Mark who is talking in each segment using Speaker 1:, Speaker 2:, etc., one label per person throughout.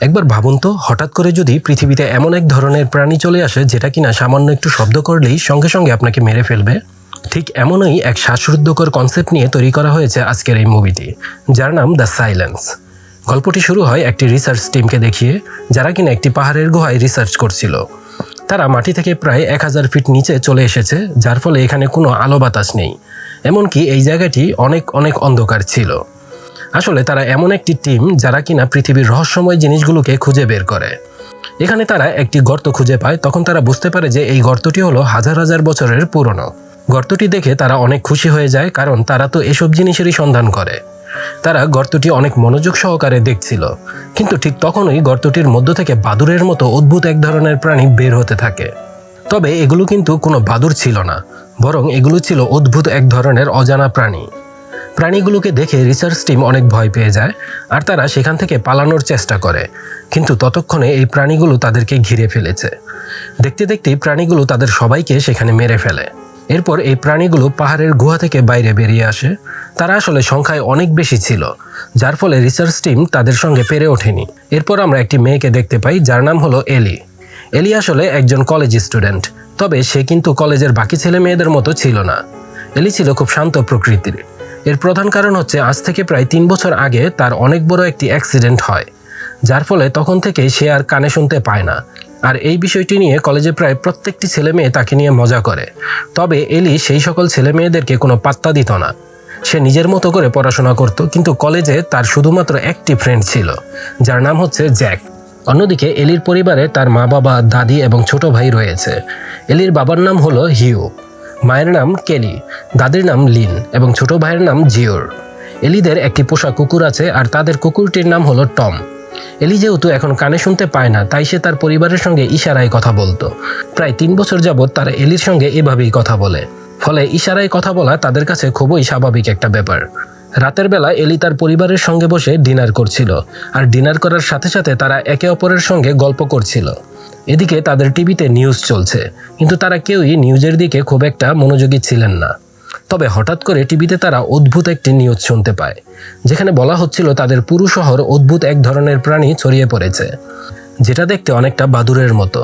Speaker 1: একবার ভাবুন তো, হঠাৎ করে যদি পৃথিবীতে এমন এক ধরনের প্রাণী চলে আসে যেটা কিনা সামান্য একটু শব্দ করলেই সঙ্গে সঙ্গে আপনাকে মেরে ফেলবে। ঠিক এমনই এক শ্বাসরুদ্ধকর কনসেপ্ট নিয়ে তৈরি করা হয়েছে আজকের এই মুভিটি যার নাম দ্য সাইলেন্স গল্পটি শুরু হয় একটি রিসার্চ টিমকে দেখিয়ে, যারা কিনা একটি পাহাড়ের গুহায় রিসার্চ করছিল। তারা মাটি থেকে প্রায় এক হাজার ফিট নিচে চলে এসেছে, যার ফলে এখানে কোনো আলো বাতাস নেই। এমনকি এই জায়গাটি অনেক অনেক অন্ধকার ছিল। আসলে তারা এমন একটি টিম যারা কিনা পৃথিবীর রহস্যময় জিনিসগুলোকে খুঁজে বের করে। এখানে তারা একটি গর্ত খুঁজে পায়, তখন তারা বুঝতে পারে যে এই গর্তটি হলো হাজার হাজার বছরের পুরনো। গর্তটি দেখে তারা অনেক খুশি হয়ে যায়, কারণ তারা তো এসব জিনিসেরই সন্ধান করে। তারা গর্তটি অনেক মনোযোগ সহকারে দেখছিল, কিন্তু ঠিক তখনই গর্তটির মধ্য থেকে বাদুরের মতো অদ্ভুত এক ধরনের প্রাণী বের হতে থাকে। তবে এগুলো কিন্তু কোনো বাদুর ছিল না, বরং এগুলো ছিল অদ্ভুত এক ধরনের অজানা প্রাণী। প্রাণীগুলোকে দেখে রিসার্চ টিম অনেক ভয় পেয়ে যায়, আর তারা সেখান থেকে পালানোর চেষ্টা করে। কিন্তু ততক্ষণে এই প্রাণীগুলো তাদেরকে ঘিরে ফেলেছে। দেখতে দেখতে প্রাণীগুলো তাদের সবাইকে সেখানে মেরে ফেলে। এরপর এই প্রাণীগুলো পাহাড়ের গুহা থেকে বাইরে বেরিয়ে আসে। তারা আসলে সংখ্যায় অনেক বেশি ছিল, যার ফলে রিসার্চ টিম তাদের সঙ্গে পেরে ওঠেনি। এরপর আমরা একটি মেয়েকে দেখতে পাই, যার নাম হলো এলি। এলি আসলে একজন কলেজ স্টুডেন্ট তবে সে কিন্তু কলেজের বাকি ছেলে মেয়েদের মতো ছিল না। এলি ছিল খুব শান্ত প্রকৃতির। এর প্রধান কারণ হচ্ছে আজ থেকে প্রায় তিন বছর আগে তার অনেক বড় একটি অ্যাক্সিডেন্ট হয়, যার ফলে তখন থেকে সে আর কানে শুনতে পায় না। আর এই বিষয়টি নিয়ে কলেজে প্রায় প্রত্যেকটি ছেলে মেয়ে তাকে নিয়ে মজা করে। তবে এলি সেই সকল ছেলে মেয়েদেরকে কোনো পাত্তা দিত না। সে নিজের মতো করে পড়াশোনা করত, কিন্তু কলেজে তার শুধুমাত্র একটি ফ্রেন্ড ছিল, যার নাম হচ্ছে জ্যাক। অন্যদিকে এলির পরিবারে তার মা বাবা দাদি এবং ছোট ভাই রয়েছে। এলির বাবার নাম হলো হিউ। মায়ের নাম কেলি, দাদির নাম লিন এবং ছোট ভাইয়ের নাম জিওর। এলিদের একটি পোষা কুকুর আছে আর তাদের কুকুরটির নাম হলো টম। এলি যেহেতু এখন কানে শুনতে পায় না, তাই সে তার পরিবারের সঙ্গে ইশারায় কথা বলতো। প্রায় তিন বছর যাবৎ তারা এলির সঙ্গে এভাবেই কথা বলে। ফলে ইশারায় কথা বলা তাদের কাছে খুবই স্বাভাবিক একটা ব্যাপার। রাতের বেলা এলি তার পরিবারের সঙ্গে বসে ডিনার করছিল, আর ডিনার করার সাথে সাথে তারা একে অপরের সঙ্গে গল্প করছিল। এদিকে তাদের টিভিতে নিউজ চলছে, কিন্তু তারা কেউই নিউজের দিকে খুব একটা মনোযোগী ছিলেন না। তবে হঠাৎ করে টিভিতে তারা অদ্ভুত একটি নিউজ শুনতে পায়, যেখানে বলা হচ্ছিল তাদের পুরু শহর অদ্ভুত এক ধরনের প্রাণী ছড়িয়ে পড়েছে, যেটা দেখতে অনেকটা বাদুরের মতো।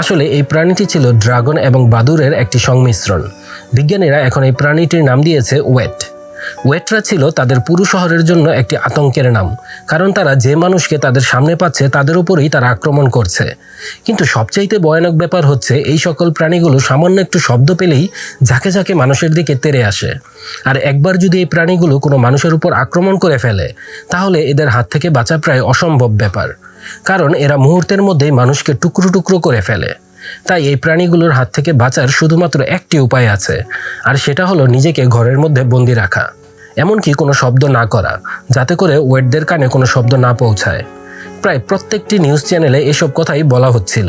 Speaker 1: আসলে এই প্রাণীটি ছিল ড্রাগন এবং বাদুরের একটি সংমিশ্রণ। বিজ্ঞানীরা এখন এই প্রাণীটির নাম দিয়েছে ওয়েট। ওয়েটরা ছিল তাদের পুরো শহরের জন্য একটি আতঙ্কের নাম, কারণ তারা যে মানুষকে তাদের সামনে পাচ্ছে তাদের উপরেই তারা আক্রমণ করছে। কিন্তু সবচাইতে ভয়ানক ব্যাপার হচ্ছে এই সকল প্রাণীগুলো সামান্য একটু শব্দ পেলেই ঝাঁকে ঝাঁকে মানুষের দিকে তেড়ে আসে। আর একবার যদি এই প্রাণীগুলো কোনো মানুষের উপর আক্রমণ করে ফেলে, তাহলে এদের হাত থেকে বাঁচা প্রায় অসম্ভব ব্যাপার। কারণ এরা মুহূর্তের মধ্যেই মানুষকে টুকরো টুকরো করে ফেলে। তাই এই প্রাণীগুলোর হাত থেকে বাঁচার শুধুমাত্র একটি উপায় আছে, আর সেটা হলো নিজেকে ঘরের মধ্যে বন্দি রাখা। এমনকি কোনো শব্দ না করা, যাতে করে ওয়েটদের কানে কোনো শব্দ না পৌঁছায়। প্রায় প্রত্যেকটি নিউজ চ্যানেলে এসব কথাই বলা হচ্ছিল।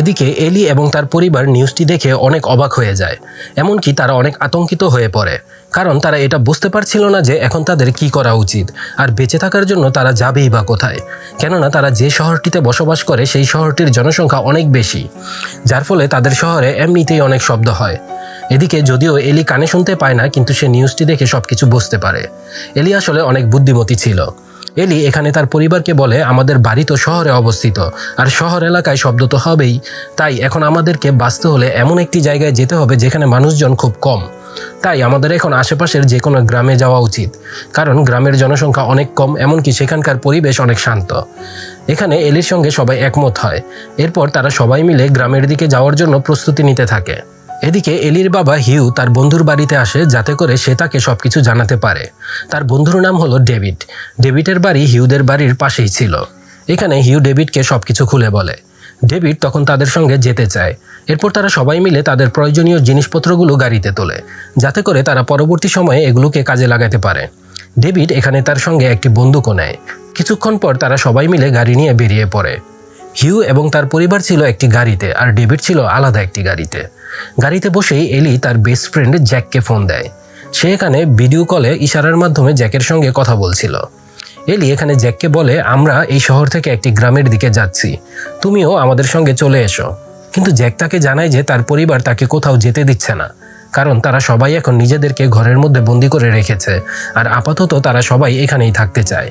Speaker 1: এদিকে এলি এবং তার পরিবার নিউজটি দেখে অনেক অবাক হয়ে যায়, এমনকি তারা অনেক আতঙ্কিত হয়ে পড়ে। কারণ তারা এটা বুঝতে পারছিল না যে এখন তাদের কি করা উচিত। আর বেঁচে থাকার জন্য তারা যাবেই বা কোথায়। কেননা তারা যে শহরটিতে বসবাস করে, সেই শহরটির জনসংখ্যা অনেক বেশি। যার ফলে তাদের শহরে এমনিতেই অনেক শব্দ হয়। এদিকে যদিও এলি কানে শুনতে পায় না, কিন্তু সে নিউজটি দেখে সব কিছু বুঝতে পারে। এলি আসলে অনেক বুদ্ধিমতী ছিল। এলি, এখানে তার পরিবারকে বলে, আমাদের বাড়ি তো শহরে অবস্থিত, আর শহর এলাকায় শব্দ তো হবেই। তাই এখন আমাদেরকে বাঁচতে হলে এমন একটি জায়গায় যেতে হবে যেখানে মানুষজন খুব কম। তাই আমাদের এখন আশেপাশের যে কোনো গ্রামে যাওয়া উচিত, কারণ গ্রামের জনসংখ্যা অনেক কম, এমনকি সেখানকার পরিবেশ অনেক শান্ত। এখানে এলির সঙ্গে সবাই একমত হয়। এরপর তারা সবাই মিলে গ্রামের দিকে যাওয়ার জন্য প্রস্তুতি নিতে থাকে। এদিকে এলির বাবা হিউ তার বন্ধুর বাড়িতে আসে যাতে করে সে তাকে সবকিছু জানাতে পারে। তার বন্ধুর নাম হলো ডেভিড। ডেভিডের বাড়ি হিউদের বাড়ির পাশেই ছিল। এখানে হিউ ডেভিডকে সব কিছু খুলে বলে। ডেভিড তখন তাদের সঙ্গে যেতে চায়। এরপর তারা সবাই মিলে তাদের প্রয়োজনীয় জিনিসপত্রগুলো গাড়িতে তোলে, যাতে করে তারা পরবর্তী সময়ে এগুলোকে কাজে লাগাতে পারে। ডেভিড এখানে তার সঙ্গে একটি বন্দুকও নেয়। কিছুক্ষণ পর তারা সবাই মিলে গাড়ি নিয়ে বেরিয়ে পড়ে। হিউ এবং তার পরিবার ছিল একটি গাড়িতে, আর ডেভিড ছিল আলাদা একটি গাড়িতে। গাড়িতে বসেই এলি তার বেস্ট ফ্রেন্ড জ্যাককে ফোন দেয়। সে এখানে ভিডিও কলে ইশারার মাধ্যমে জ্যাকের সঙ্গে কথা বলছিল। এলি এখানে জ্যাককে বলে, আমরা এই শহর থেকে একটি গ্রামের দিকে যাচ্ছি। তুমিও আমাদের সঙ্গে চলে এসো। কিন্তু জ্যাক তাকে জানায় যে তার পরিবার তাকে কোথাও যেতে দিচ্ছে না, কারণ তারা সবাই এখন নিজেদেরকে ঘরের মধ্যে বন্দি করে রেখেছে, আর আপাতত তারা সবাই এখানেই থাকতে চায়।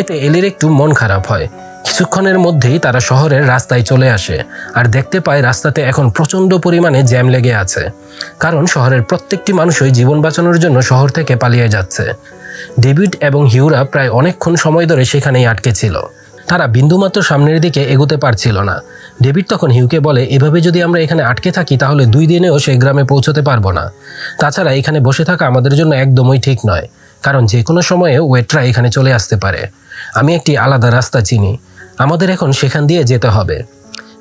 Speaker 1: এতে এলির একটু মন খারাপ হয়। কিছুক্ষণের মধ্যেই তারা শহরের রাস্তায় চলে আসে আর দেখতে পায় রাস্তাতে এখন প্রচণ্ড পরিমাণে জ্যাম লেগে আছে। কারণ শহরের প্রত্যেকটি মানুষই জীবন বাঁচানোর জন্য শহর থেকে পালিয়ে যাচ্ছে। ডেভিড এবং হিউরা প্রায় অনেকক্ষণ সময় ধরে সেখানেই আটকে ছিল। তারা বিন্দুমাত্র সামনের দিকে এগোতে পারছিল না। ডেভিড তখন হিউকে বলে, এভাবে যদি আমরা এখানে আটকে থাকি, তাহলে দুই দিনেও সেই গ্রামে পৌঁছতে পারব না। তাছাড়া এখানে বসে থাকা আমাদের জন্য একদমই ঠিক নয়, কারণ যে কোনো সময়ে ওয়েটরা এখানে চলে আসতে পারে। আমি একটি আলাদা রাস্তা চিনি। আমাদের এখন সেখান দিয়ে যেতে হবে।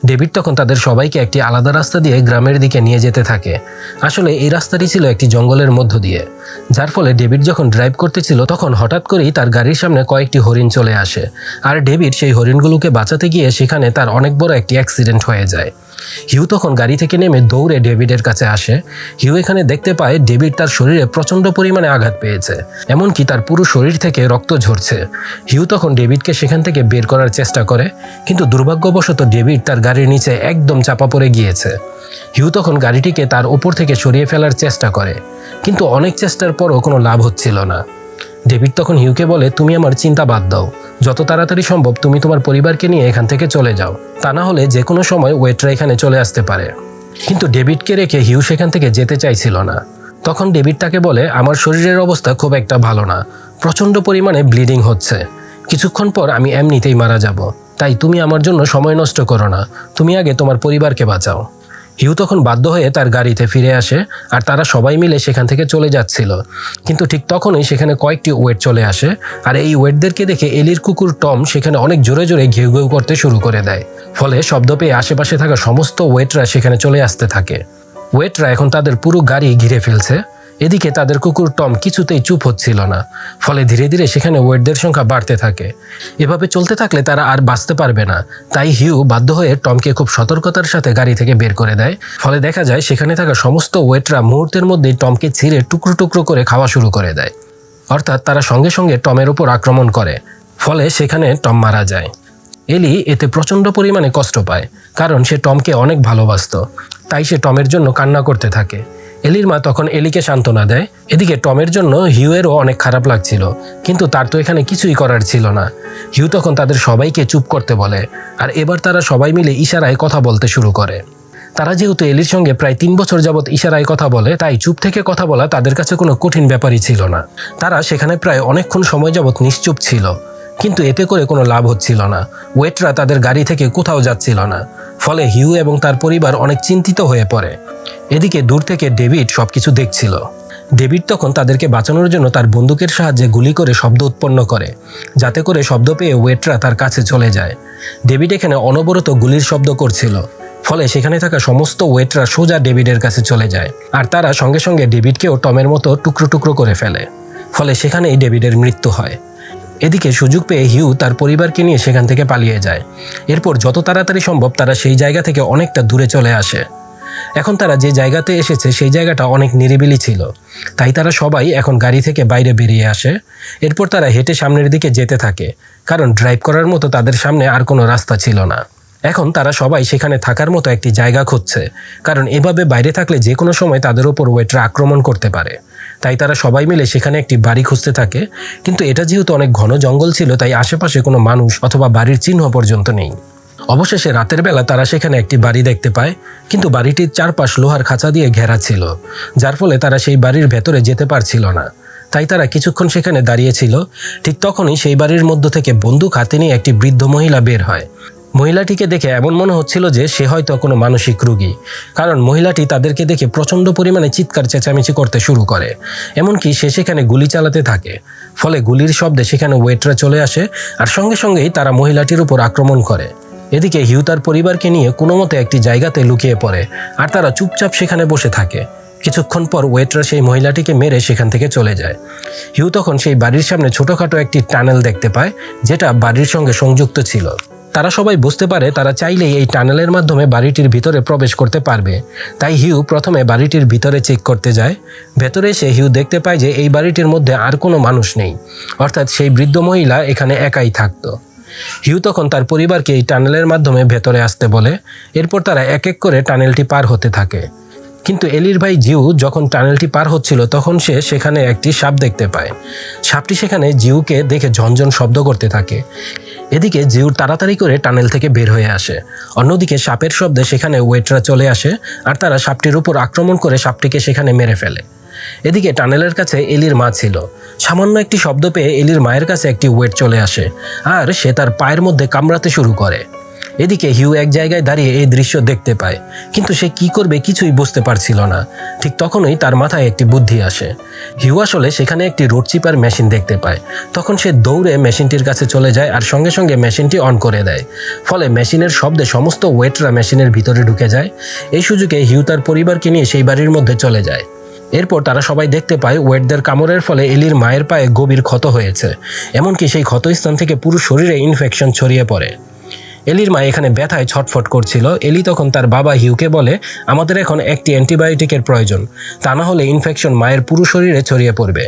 Speaker 1: ডেভিড তখন তাদের সবাইকে একটি আলাদা রাস্তা দিয়ে গ্রামের দিকে নিয়ে যেতে থাকে। আসলে এই রাস্তাটি ছিল একটি জঙ্গলের মধ্য দিয়ে। যার ফলে ডেভিড যখন ড্রাইভ করতেছিল তখন হঠাৎ করেই তার গাড়ির সামনে কয়েকটি হরিণ চলে আসে। আর ডেভিড সেই হরিণগুলোকে বাঁচাতে গিয়ে সেখানে তার অনেক বড় একটি অ্যাক্সিডেন্ট হয়ে যায়। হিউ তখন গাড়ি থেকে নেমে দৌড়ে ডেভিডের কাছে আসে। হিউ এখানে দেখতে পায় ডেভিড তার শরীরে প্রচণ্ড পরিমাণে আঘাত পেয়েছে, এমনকি তার পুরো শরীর থেকে রক্ত ঝরছে। হিউ তখন ডেভিডকে সেখান থেকে বের করার চেষ্টা করে, কিন্তু দুর্ভাগ্যবশত ডেভিড তার গাড়ির নিচে একদম চাপা পড়ে গিয়েছে। হিউ তখন গাড়িটিকে তার ওপর থেকে সরিয়ে ফেলার চেষ্টা করে, কিন্তু অনেক চেষ্টার পরও কোনো লাভ হচ্ছিল না। ডেভিড তখন হিউকে বলে, তুমি আমার চিন্তা বাদ দাও। যত তাড়াতাড়ি সম্ভব তুমি তোমার পরিবারকে নিয়ে এখান থেকে চলে যাও। তা না হলে যে কোনো সময় ওয়েটরা এখানে চলে আসতে পারে। কিন্তু ডেভিডকে রেখে হিউ সেখান থেকে যেতে চাইছিল না। তখন ডেভিড তাকে বলে, আমার শরীরের অবস্থা খুব একটা ভালো না। প্রচণ্ড পরিমাণে ব্লিডিং হচ্ছে। কিছুক্ষণ পর আমি এমনিতেই মারা যাব। তাই তুমি আমার জন্য সময় নষ্ট করো না। তুমি আগে তোমার পরিবারকে বাঁচাও। হিউ তখন বাধ্য হয়ে তার গাড়িতে ফিরে আসে আর তারা সবাই মিলে সেখান থেকে চলে যাচ্ছিল। কিন্তু ঠিক তখনই সেখানে কয়েকটি ওয়েট চলে আসে আর এই ওয়েটদেরকে দেখে এলির কুকুর টম সেখানে অনেক জোরে জোরে ঘেউ ঘেউ করতে শুরু করে দেয়। ফলে শব্দ পেয়ে আশেপাশে থাকা সমস্ত ওয়েটরা সেখানে চলে আসতে থাকে। ওয়েটরা এখন তাদের পুরো গাড়ি ঘিরে ফেলছে। এদিকে তাদের কুকুর টম কিছুতেই চুপ হচ্ছিল না। ফলে ধীরে ধীরে সেখানে ওয়েটদের সংখ্যা বাড়তে থাকে। এভাবে চলতে থাকলে তারা আর বাঁচতে পারবে না। তাই হিউ বাধ্য হয়ে টমকে খুব সতর্কতার সাথে গাড়ি থেকে বের করে দেয়। ফলে দেখা যায় সেখানে থাকা সমস্ত ওয়েটরা মুহূর্তের মধ্যেই টমকে ছিঁড়ে টুকরো টুকরো করে খাওয়া শুরু করে দেয়। অর্থাৎ তারা সঙ্গে সঙ্গে টমের ওপর আক্রমণ করে। ফলে সেখানে টম মারা যায়। এলি এতে প্রচণ্ড পরিমাণে কষ্ট পায়, কারণ সে টমকে অনেক ভালোবাসতো। তাই সে টমের জন্য কান্না করতে থাকে। এলির মা তখন এলিকে সান্ত্বনা দেয়। এদিকে টমের জন্য হিউয়েরও অনেক খারাপ লাগছিল, কিন্তু তার তো এখানে কিছুই করার ছিল না। হিউ তখন তাদের সবাইকে চুপ করতে বলে, আর এবার তারা সবাই মিলে ইশারায় কথা বলতে শুরু করে। তারা যেহেতু এলির সঙ্গে প্রায় তিন বছর যাবৎ ইশারায় কথা বলে, তাই চুপ থেকে কথা বলা তাদের কাছে কোনো কঠিন ব্যাপারই ছিল না। তারা সেখানে প্রায় অনেকক্ষণ সময় যাবৎ নিশ্চুপ ছিল, কিন্তু এতে করে কোনো লাভ হচ্ছিল না। ওয়েটরা তাদের গাড়ি থেকে কোথাও যাচ্ছিল না, ফলে হিউ এবং তার পরিবার অনেক চিন্তিত হয়ে পড়ে। এদিকে দূর থেকে ডেভিড সবকিছু দেখছিল। ডেভিড তখন তাদেরকে বাঁচানোর জন্য তার বন্দুকের সাহায্যে গুলি করে শব্দ উৎপন্ন করে, যাতে করে শব্দ পেয়ে ওয়েটরা তার কাছে চলে যায়। ডেভিড এখানে অনবরত গুলির শব্দ করছিল, ফলে সেখানে থাকা সমস্ত ওয়েটরা সোজা ডেভিডের কাছে চলে যায়, আর তারা সঙ্গে সঙ্গে ডেভিডকেও টমের মতো টুকরো টুকরো করে ফেলে, ফলে সেখানেই ডেভিডের মৃত্যু হয়। এদিকে সুযোগ পেয়ে হিউ তার পরিবারকে নিয়ে সেখান থেকে পালিয়ে যায়। এরপর যত তাড়াতাড়ি সম্ভব তারা সেই জায়গা থেকে অনেকটা দূরে চলে আসে। এখন তারা যে জায়গাতে এসেছে, সেই জায়গাটা অনেক নিরিবিলি ছিল। তাই তারা সবাই এখন গাড়ি থেকে বাইরে বেরিয়ে আসে। এরপর তারা হেঁটে সামনের দিকে যেতে থাকে। কারণ ড্রাইভ করার মতো তাদের সামনে আর কোনো রাস্তা ছিল না। এখন তারা সবাই সেখানে থাকার মতো একটি জায়গা খুঁজছে। কারণ এভাবে বাইরে থাকলে যে কোনো সময় তাদের ওপর ওয়েটরা আক্রমণ করতে পারে। তাই তারা সবাই মিলে সেখানে একটি বাড়ি খুঁজতে থাকে। কিন্তু এটা যেহেতু অনেক ঘন জঙ্গল ছিল, তাই আশেপাশে কোনো মানুষ অথবা বাড়ির চিহ্ন পর্যন্ত নেই। অবশেষে রাতের বেলা তারা সেখানে একটি বাড়ি দেখতে পায়, কিন্তু বাড়িটির চারপাশ লোহার খাঁচা দিয়ে ঘেরা ছিল, যার ফলে তারা সেই বাড়ির ভেতরে যেতে পারছিল না। তাই তারা কিছুক্ষণ সেখানে দাঁড়িয়েছিল ঠিক তখনই সেই বাড়ির মধ্য থেকে বন্দুক হাতে নিয়ে একটি বৃদ্ধ মহিলা বের হয়। মহিলাটিকে দেখে এমন মনে হচ্ছিল যে সে হয়তো কোনো মানসিক রোগী, কারণ মহিলাটি তাদেরকে দেখে প্রচণ্ড পরিমাণে চিৎকার চেঁচামেচি করতে শুরু করে, এমনকি সে সেখানে গুলি চালাতে থাকে, ফলে গুলির শব্দে সেখানে ওয়েটরা চলে আসে, আর সঙ্গে সঙ্গেই তারা মহিলাটির উপর আক্রমণ করে। এদিকে হিউ তার পরিবারকে নিয়ে কোনো মতে একটি জায়গাতে লুকিয়ে পড়ে, আর তারা চুপচাপ সেখানে বসে থাকে। কিছুক্ষণ পর ওয়েটরা সেই মহিলাটিকে মেরে সেখান থেকে চলে যায়। হিউ তখন সেই বাড়ির সামনে ছোটোখাটো একটি টানেল দেখতে পায়, যেটা বাড়ির সঙ্গে সংযুক্ত ছিল। তারা সবাই বুঝতে পারে তারা চাইলেই এই টানেলের মাধ্যমে বাড়িটির ভিতরে প্রবেশ করতে পারবে। তাই হিউ প্রথমে বাড়িটির ভিতরে চেক করতে যায়। ভেতরে এসে হিউ দেখতে পায় যে এই বাড়িটির মধ্যে আর কোনো মানুষ নেই। অর্থাৎ সেই বৃদ্ধ মহিলা এখানে একাই থাকতো। হিউ তখন তার পরিবারকে এই টানেলের মাধ্যমে ভেতরে আসতে বলে। এরপর তারা এক এক করে টানেলটি পার হতে থাকে। কিন্তু এলির ভাই জিউ যখন টানেলটি পার হচ্ছিল, তখন সে সেখানে একটি সাপ দেখতে পায়। সাপটি সেখানে জিউকে দেখে ঝনঝন শব্দ করতে থাকে। এদিকে জিউর তাড়াতাড়ি করে টানেল থেকে বের হয়ে আসে। অন্যদিকে সাপের শব্দে সেখানে ওয়েটরা চলে আসে, আর তারা সাপটির উপর আক্রমণ করে সাপটিকে সেখানে মেরে ফেলে। এদিকে টানেলের কাছে এলির মা ছিল। সামান্য একটি শব্দ পেয়ে এলির মায়ের কাছে একটি ওয়েট চলে আসে, আর সে তার পায়ের মধ্যে কামড়াতে শুরু করে। এদিকে হিউ এক জায়গায় দাঁড়িয়ে এই দৃশ্য দেখতে পায়, কিন্তু সে কি করবে কিছুই বুঝতে পারছিল না। ঠিক তখনই তার মাথায় একটি বুদ্ধি আসে। হিউ আসলে সেখানে একটি রোড চিপার মেশিন দেখতে পায়। তখন সে দৌড়ে মেশিনটির কাছে চলে যায় আর সঙ্গে সঙ্গে মেশিনটি অন করে দেয়। ফলে মেশিনের শব্দে সমস্ত ওয়েটরা মেশিনের ভিতরে ঢুকে যায়। এই সুযোগে হিউ তার পরিবারকে নিয়ে সেই বাড়ির মধ্যে চলে যায়। এরপর তারা সবাই দেখতে পায় ওয়েটদের কামড়ের ফলে এলির মায়ের পায়ে গভীর ক্ষত হয়েছে। এমনকি সেই ক্ষতস্থান থেকে পুরো শরীরে ইনফেকশন ছড়িয়ে পড়ে। এলির মা এখানে ব্যথায় ছটফট করছিল। এলি তখন তার বাবা হিউকে বলে, আমাদের এখন একটি অ্যান্টিবায়োটিকের প্রয়োজন। তা না হলে ইনফেকশন মায়ের পুরো শরীরে ছড়িয়ে পড়বে।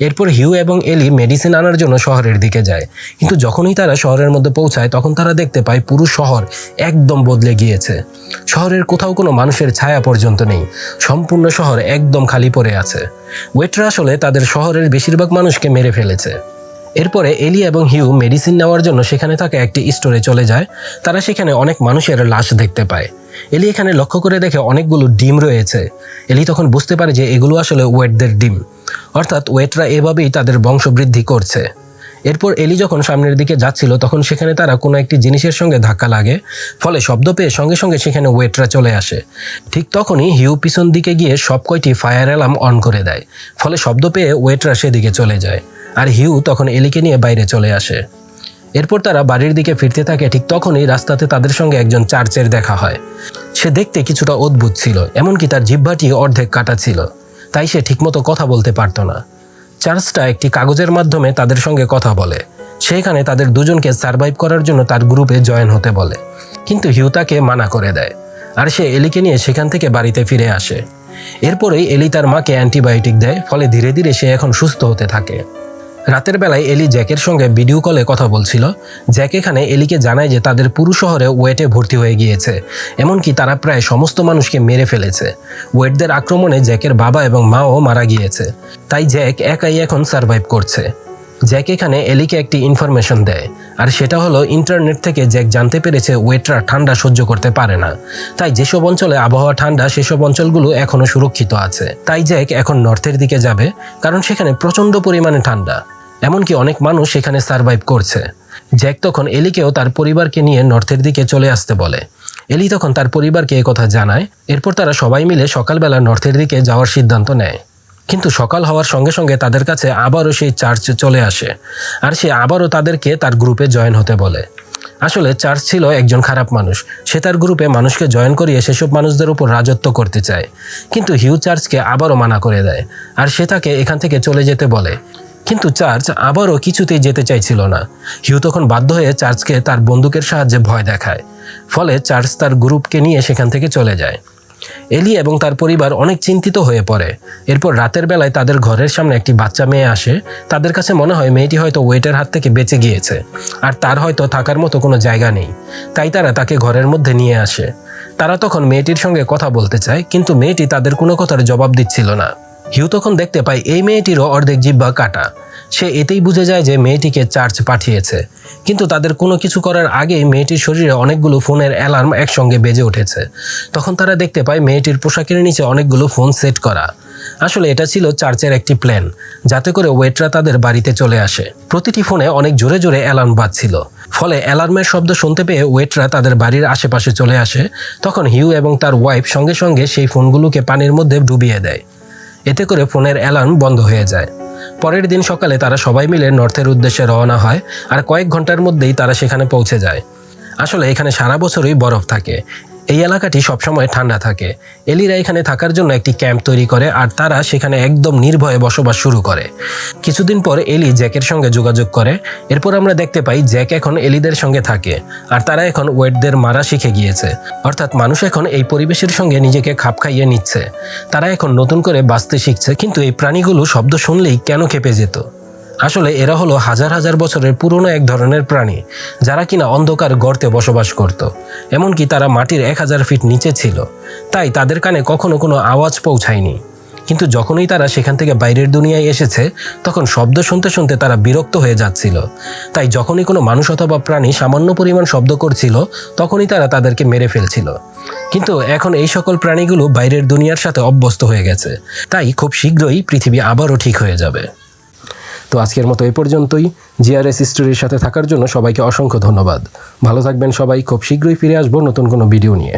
Speaker 1: এরপর হিউ এবং এলি মেডিসিন আনার জন্য শহরের দিকে যায়। কিন্তু যখনই তারা শহরের মধ্যে পৌঁছায়, তখন তারা দেখতে পায় পুরো শহর একদম বদলে গিয়েছে। শহরের কোথাও কোনো মানুষের ছায়া পর্যন্ত নেই। সম্পূর্ণ শহর একদম খালি পড়ে আছে। ওয়েটরা আসলে তাদের শহরের বেশিরভাগ মানুষকে মেরে ফেলেছে। এরপরে এলি এবং হিউ মেডিসিন নেওয়ার জন্য সেখানে থাকা একটি স্টোরে চলে যায়। তারা সেখানে অনেক মানুষের লাশ দেখতে পায়। এলি এখানে লক্ষ্য করে দেখে অনেকগুলো ডিম রয়েছে। এলি তখন বুঝতে পারে যে এগুলো আসলে ওয়েটদের ডিম। অর্থাৎ ওয়েটরা এভাবেই তাদের বংশবৃদ্ধি করছে। এরপর এলি যখন সামনের দিকে যাচ্ছিল, তখন সেখানে তারা কোনো একটি জিনিসের সঙ্গে ধাক্কা লাগে, ফলে শব্দ পেয়ে সঙ্গে সঙ্গে সেখানে ওয়েটরা চলে আসে। ঠিক তখনই হিউ পিছন দিকে গিয়ে সব কয়টি ফায়ার অ্যালার্ম অন করে দেয়, ফলে শব্দ পেয়ে ওয়েটরা সেদিকে চলে যায়। আর হিউ তখন এলিকে নিয়ে বাইরে চলে আসে। এরপর তারা বাড়ির দিকে ফিরতে থাকে, ঠিক তখনই রাস্তাতে তাদের সঙ্গে একজন চার্চের দেখা হয়। সে দেখতে কিছুটা অদ্ভুত ছিল, এমনকি তার জিহ্বাটি অর্ধেক কাটা ছিল, তাই সে ঠিকমতো কথা বলতে পারতো না। চার্চটা একটি কাগজের মাধ্যমে তাদের সঙ্গে কথা বলে, সেখানে তাদের দুজনকে সার্ভাইভ করার জন্য তার গ্রুপে জয়েন হতে বলে, কিন্তু হিউ তাকে মানা করে দেয়, আর সে এলিকে নিয়ে সেখান থেকে বাড়িতে ফিরে আসে। এরপরেই এলি তার মাকে অ্যান্টিবায়োটিক দেয়, ফলে ধীরে ধীরে সে এখন সুস্থ হতে থাকে। রাতের বেলায় এলি জ্যাকের সঙ্গে ভিডিও কলে কথা বলছিল। জ্যাক এখানে এলিকে জানায় যে তাদের পুরো শহরে ওয়েটে ভর্তি হয়ে গিয়েছে, এমনকি তারা প্রায় সমস্ত মানুষকে মেরে ফেলেছে। ওয়েটদের আক্রমণে জ্যাকের বাবা এবং মাও মারা গিয়েছে। তাই জ্যাক একাই এখন সার্ভাইভ করছে। জ্যাক এখানে এলিকে একটি ইনফরমেশন দেয়, আর সেটা হলো ইন্টারনেট থেকে জ্যাক জানতে পেরেছে ওয়েটরা ঠান্ডা সহ্য করতে পারে না। তাই যেসব অঞ্চলে আবহাওয়া ঠান্ডা, সেসব অঞ্চলগুলো এখনও সুরক্ষিত আছে। তাই জ্যাক এখন নর্থের দিকে যাবে, কারণ সেখানে প্রচণ্ড পরিমাণে ঠান্ডা। এমনকি অনেক মানুষ সেখানে সার্ভাইভ করছে। জ্যাক তখন এলিকেও তার পরিবারকে নিয়ে নর্থের দিকে চলে আসতে বলে। এলি তখন তার পরিবারকে কথা জানায়, এরপর তারা সবাই মিলে সকালবেলা নর্থের দিকে যাওয়ার সিদ্ধান্ত নেয়। কিন্তু সকাল হওয়ার সঙ্গে সঙ্গে তাদের কাছে আবারও সেই চার্চ চলে আসে, আর সে আবারও তাদেরকে তার গ্রুপে জয়েন হতে বলে। আসলে চার্চ ছিল একজন খারাপ মানুষ, সে তার গ্রুপে মানুষকে জয়েন করিয়ে সেসব মানুষদের উপর রাজত্ব করতে চায়। কিন্তু হিউ চার্চকে আবারও মানা করে দেয়, আর সে তাকে এখান থেকে চলে যেতে বলে। কিন্তু চার্চ আবারও কিছুতেই যেতে চাইছিল না। হিউ তখন বাধ্য হয়ে চার্চকে তার বন্দুকের সাহায্যে ভয় দেখায়। ফলে চার্চ তার গ্রুপকে নিয়ে সেখান থেকে চলে যায়। এলি এবং তার পরিবার অনেক চিন্তিত হয়ে পড়ে। এরপর রাতের বেলায় তাদের ঘরের সামনে একটি বাচ্চা মেয়ে আসে। তাদের কাছে মনে হয় মেয়েটি হয়তো ওয়েটের হাত থেকে বেঁচে গিয়েছে। আর তার হয়তো থাকার মতো কোনো জায়গা নেই। তাই তারা তাকে ঘরের মধ্যে নিয়ে আসে। তারা তখন মেয়েটির সঙ্গে কথা বলতে চায়, কিন্তু মেয়েটি তাদের কোনো কথার জবাব দিচ্ছিল না। হিউ তখন দেখতে পায় এই মেয়েটিরও অর্ধেক জিব্বা কাটা। সে এতেই বুঝে যায় যে মেয়েটিকে চার্চ পাঠিয়েছে। কিন্তু তাদের কোনো কিছু করার আগেই মেয়েটির শরীরে অনেকগুলো ফোনের অ্যালার্ম একসঙ্গে বেজে উঠেছে। তখন তারা দেখতে পায় মেয়েটির পোশাকের নিচে অনেকগুলো ফোন সেট করা। আসলে এটা ছিল চার্চের একটি প্ল্যান, যাতে করে ওয়েটরা তাদের বাড়িতে চলে আসে। প্রতিটি ফোনে অনেক জোরে জোরে অ্যালার্ম বাজছিল। ফলে অ্যালার্মের শব্দ শুনতে পেয়ে ওয়েটরা তাদের বাড়ির আশেপাশে চলে আসে। তখন হিউ এবং তার ওয়াইফ সঙ্গে সঙ্গে সেই ফোনগুলোকে পানির মধ্যে ডুবিয়ে দেয়। এতে করে ফোনের অ্যালার্ম বন্ধ হয়ে যায়। পরের দিন সকালে তারা সবাই মিলে নর্থের উদ্দেশ্যে রওনা হয় আর কয়েক ঘণ্টার মধ্যেই তারা সেখানে পৌঁছে যায়। আসলে এখানে সারা বছরই বরফ থাকে। এই এলাকাটি সবসময় ঠান্ডা থাকে। এলিরা এখানে থাকার জন্য একটি ক্যাম্প তৈরি করে আর তারা সেখানে একদম নির্ভয়ে বসবাস শুরু করে। কিছুদিন পর এলি জ্যাকের সঙ্গে যোগাযোগ করে। এরপর আমরা দেখতে পাই জ্যাক এখন এলিদের সঙ্গে থাকে আর তারা এখন ওয়েটদের মারা শিখে গিয়েছে। অর্থাৎ মানুষ এখন এই পরিবেশের সঙ্গে নিজেকে খাপ খাইয়ে নিচ্ছে। তারা এখন নতুন করে বাঁচতে শিখছে, কিন্তু এই প্রাণীগুলো শব্দ শুনলেই কেন খেপে যেত? আসলে এরা হলো হাজার হাজার বছরের পুরনো এক ধরনের প্রাণী, যারা কিনা অন্ধকার গর্তে বসবাস করত। এমনকি তারা মাটির এক হাজার ফিট নিচে ছিল। তাই তাদের কানে কখনো কোনো আওয়াজ পৌঁছায়নি। কিন্তু যখনই তারা সেখান থেকে বাইরের দুনিয়ায় এসেছে, তখন শব্দ শুনতে শুনতে তারা বিরক্ত হয়ে যাচ্ছিল। তাই যখনই কোনো মানুষ অথবা প্রাণী সামান্য পরিমাণ শব্দ করছিল, তখনই তারা তাদেরকে মেরে ফেলছিল। কিন্তু এখন এই সকল প্রাণীগুলো বাইরের দুনিয়ার সাথে অভ্যস্ত হয়ে গেছে। তাই খুব শীঘ্রই পৃথিবী আবারও ঠিক হয়ে যাবে। তো আজকের মতো এ পর্যন্তই। জিআরএস স্টোরির সাথে থাকার জন্য সবাইকে অসংখ্য ধন্যবাদ। ভালো থাকবেন সবাই, খুব শীঘ্রই ফিরে আসব নতুন কোনো ভিডিও নিয়ে।